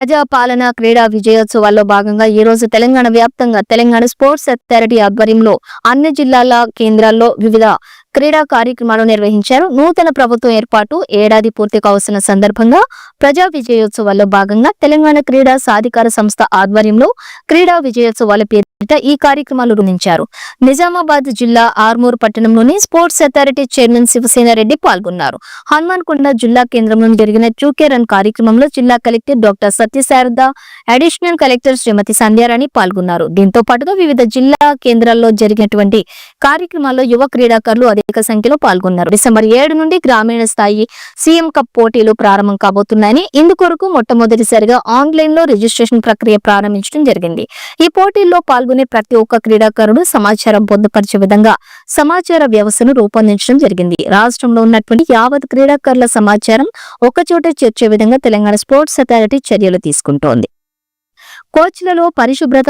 ప్రజాపాలన క్రీడా విజయోత్సవాల్లో భాగంగా ఈ రోజు తెలంగాణ వ్యాప్తంగా తెలంగాణ స్పోర్ట్స్ అథారిటీ ఆధ్వర్యంలో అన్ని జిల్లాల కేంద్రాల్లో వివిధ క్రీడా కార్యక్రమాలు నిర్వహించారు. నూతన ప్రభుత్వం ఏర్పాటు ఏడాది పూర్తి కావస్తున్న సందర్భంగా ప్రజా విజయోత్సవాల్లో భాగంగా తెలంగాణ క్రీడా సాధికార సంస్థ ఆధ్వర్యంలో క్రీడా విజయోత్సవాల పేరిట ఈ కార్యక్రమాలు రూపొందించారు. నిజామాబాద్ జిల్లా ఆర్మూర్ పట్టణంలోని sports authority chairman Sivasena Reddy పాల్గొన్నారు. హనుమాన్కొండ జిల్లా కేంద్రంలో జరిగిన చూకే రన్ కార్యక్రమంలో జిల్లా collector doctor Satyasharada additional collector Shrimati Sandhyarani పాల్గొన్నారు. దీంతో పాటుగా వివిధ జిల్లా కేంద్రాల్లో జరిగినటువంటి కార్యక్రమాల్లో యువ క్రీడాకారులు అధిక సంఖ్యలో పాల్గొన్నారు. డిసెంబర్ ఏడు నుండి గ్రామీణ స్థాయి సీఎం కప్ పోటీలు ప్రారంభం కాబోతున్నాయని ఇందుకొరకు మొట్టమొదటిసారిగా ఆన్లైన్లో రిజిస్ట్రేషన్ ప్రక్రియ ప్రారంభించడం జరిగింది. ఈ పోటీల్లో పాల్గొనే ప్రతి ఒక్క క్రీడాకారుడు సమాచారం పొందుపరిచే విధంగా సమాచార వ్యవస్థను రూపొందించడం జరిగింది. రాష్ట్రంలో ఉన్నటువంటి యావత్ క్రీడాకారుల సమాచారం ఒకచోట చేర్చే విధంగా తెలంగాణ స్పోర్ట్స్ అథారిటీ చర్యలు తీసుకుంటోంది. కోచ్లలో పరిశుభ్రత